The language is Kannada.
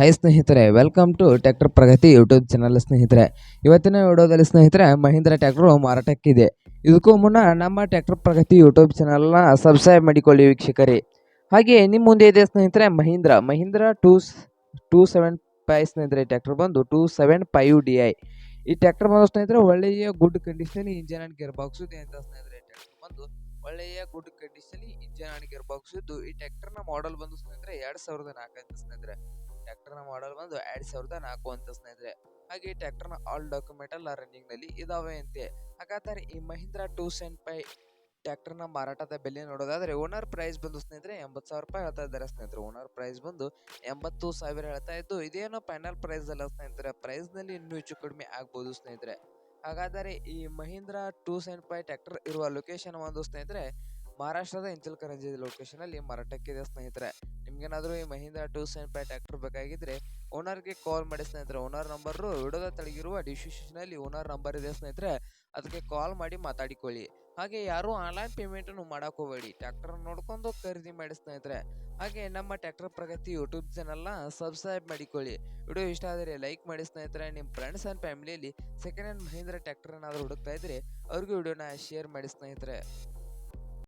ಹೈ ಸ್ನೇಹಿತರೆ. Welcome to tractor Pragati YouTube channel ಸ್ನೇಹಿತರೆ. ಇವತ್ತಿನ ವಿಡಿಯೋದಲ್ಲಿ, ಸ್ನೇಹಿತರೆ, ಮಹೀಂದ್ರ ಟ್ಯಾಕ್ಟ್ರು ಮಾರಾಟಕ್ಕಿದೆ. ಇದಕ್ಕೂ ಮುನ್ನ ನಮ್ಮ ಟ್ಯಾಕ್ಟರ್ ಪ್ರಗತಿ ಯೂಟ್ಯೂಬ್ ಚಾನಲ್ನ ಸಬ್ಸ್ಕ್ರೈಬ್ ಮಾಡಿಕೊಳ್ಳಿ ವೀಕ್ಷಕರಿ. ಹಾಗೆ ನಿಮ್ಮ ಮುಂದೆ ಇದೆ, ಸ್ನೇಹಿತರೆ, Mahindra. Mahindra two two seven five, ಸ್ನೇಹಿತರೆ ಟ್ಯಾಕ್ಟರ್ ಬಂದು two seven five D I. ಈ ಟ್ಯಾಕ್ಟರ್ ಬಂದು, ಸ್ನೇಹಿತರೆ, ಒಳ್ಳೆಯ good condition engine and gear box ಅಂತ, ಸ್ನೇಹಿತರೆ ಟ್ಯಾಕ್ಟರ್ ಬಂದು ಒಳ್ಳೆಯ good condition engine and gear box ಈ ಟ್ಯಾಕ್ಟರ್ನ ಮಾಡೆಲ್ ಬಂದು, ಸ್ನೇಹಿತರೆ, ಎರಡು ಸಾವಿರದ ನಾಲ್ಕು ಅಂತ ಸ್ನೇಹಿತರೆ ಟ್ರ್ಯಾಕ್ಟರ್ನ ಮಾಡಲ್ ಬಂದು ಎರಡ್ ಸಾವಿರದ ನಾಲ್ಕು ಅಂತ ಸ್ನೇಹಿತರೆ. ಹಾಗೆ ಟ್ರ್ಯಾಕ್ಟರ್ ಟ್ರ್ಯಾಕ್ಟರ್ನ ಆಲ್ ಡಾಕ್ಯುಮೆಂಟ್ ಎಲ್ಲ ರನ್ನಿಂಗ್ನಲ್ಲಿ ಇದಾವೆ ಅಂತೆ. ಹಾಗಾದರೆ ಈ Mahindra two seven five tractor ಟ್ರ್ಯಾಕ್ಟರ್ನ ಮಾರಾಟದ ಬೆಲೆ ನೋಡೋದಾದ್ರೆ ಓನರ್ ಪ್ರೈಸ್ ಬಂದು ಸ್ನೇಹಿತರೆ ಎಂಬತ್ತು ಸಾವಿರ ರೂಪಾಯಿ ಹೇಳ್ತಾ ಇದ್ದಾರೆ ಸ್ನೇಹಿತರೆ. ಓನರ್ ಪ್ರೈಸ್ ಬಂದು ಎಂಬತ್ತು ಸಾವಿರ ಹೇಳ್ತಾ ಇದ್ದು, ಇದೇನು ಫೈನಲ್ ಪ್ರೈಸ್ ಅಲ್ಲ ಸ್ನೇಹಿತರೆ. ಪ್ರೈಸ್ನಲ್ಲಿ ಇನ್ನೂ ಹೆಚ್ಚು ಕಡಿಮೆ ಆಗ್ಬೋದು ಸ್ನೇಹಿತರೆ. ಹಾಗಾದರೆ ಈ Mahindra two seven five tractor ಇರುವ ಲೊಕೇಶನ್ ಒಂದು ಸ್ನೇಹಿತರೆ ಮಹಾರಾಷ್ಟ್ರದ ಇಂಚಲ್ಕರಂಜಿ ಲೊಕೇಶನ್ ಅಲ್ಲಿ ಇದೆ ಸ್ನೇಹಿತರೆ. ನಿಮ್ಗೇನಾದ್ರೂ ಈ Mahindra two seven five tractor ಬೇಕಾಗಿದ್ದರೆ ಓನರ್ಗೆ ಕಾಲ್ ಮಾಡಿ ಸ್ನೇಹಿತರೆ. ಓನರ್ ನಂಬರು ವಿಡೋದ ತಳಗಿರುವ ಡಿಸ್ಕ್ರಿಪ್ಷನ್ ಅಲ್ಲಿ ಓನರ್ ನಂಬರ್ ಇದೆ ಸ್ನೇಹಿತರೆ. ಅದಕ್ಕೆ ಕಾಲ್ ಮಾಡಿ ಮಾತಾಡಿಕೊಳ್ಳಿ. ಹಾಗೆ ಯಾರು ಆನ್ಲೈನ್ ಪೇಮೆಂಟ್ ಮಾಡಕ್ ಹೋಗಬೇಡಿ. ಟ್ರ್ಯಾಕ್ಟರ್ ನೋಡ್ಕೊಂಡು ಖರೀದಿ ಮಾಡಿ ಸ್ನೇಹಿತರೆ. ಹಾಗೆ ನಮ್ಮ ಟ್ಯಾಕ್ಟರ್ ಪ್ರಗತಿ ಯೂಟ್ಯೂಬ್ ಚಾನಲ್ನ ಸಬ್ಸ್ಕ್ರೈಬ್ ಮಾಡಿಕೊಳ್ಳಿ. ವಿಡಿಯೋ ಇಷ್ಟ ಆದರೆ ಲೈಕ್ ಮಾಡಿ ಸ್ನೇಹಿತರೆ. ನಿಮ್ಮ ಫ್ರೆಂಡ್ಸ್ ಆ್ಯಂಡ್ ಫ್ಯಾಮಿಲಿಯಲ್ಲಿ ಸೆಕೆಂಡ್ ಹ್ಯಾಂಡ್ ಮಹೀಂದ್ರ ಟ್ರ್ಯಾಕ್ಟರ್ ಏನಾದರೂ ಹುಡುಕ್ತಾ ಇದ್ರೆ ಅವ್ರಿಗೂ ವಿಡಿಯೋನ ಶೇರ್ ಮಾಡಿ ಸ್ನೇಹಿತರೆ.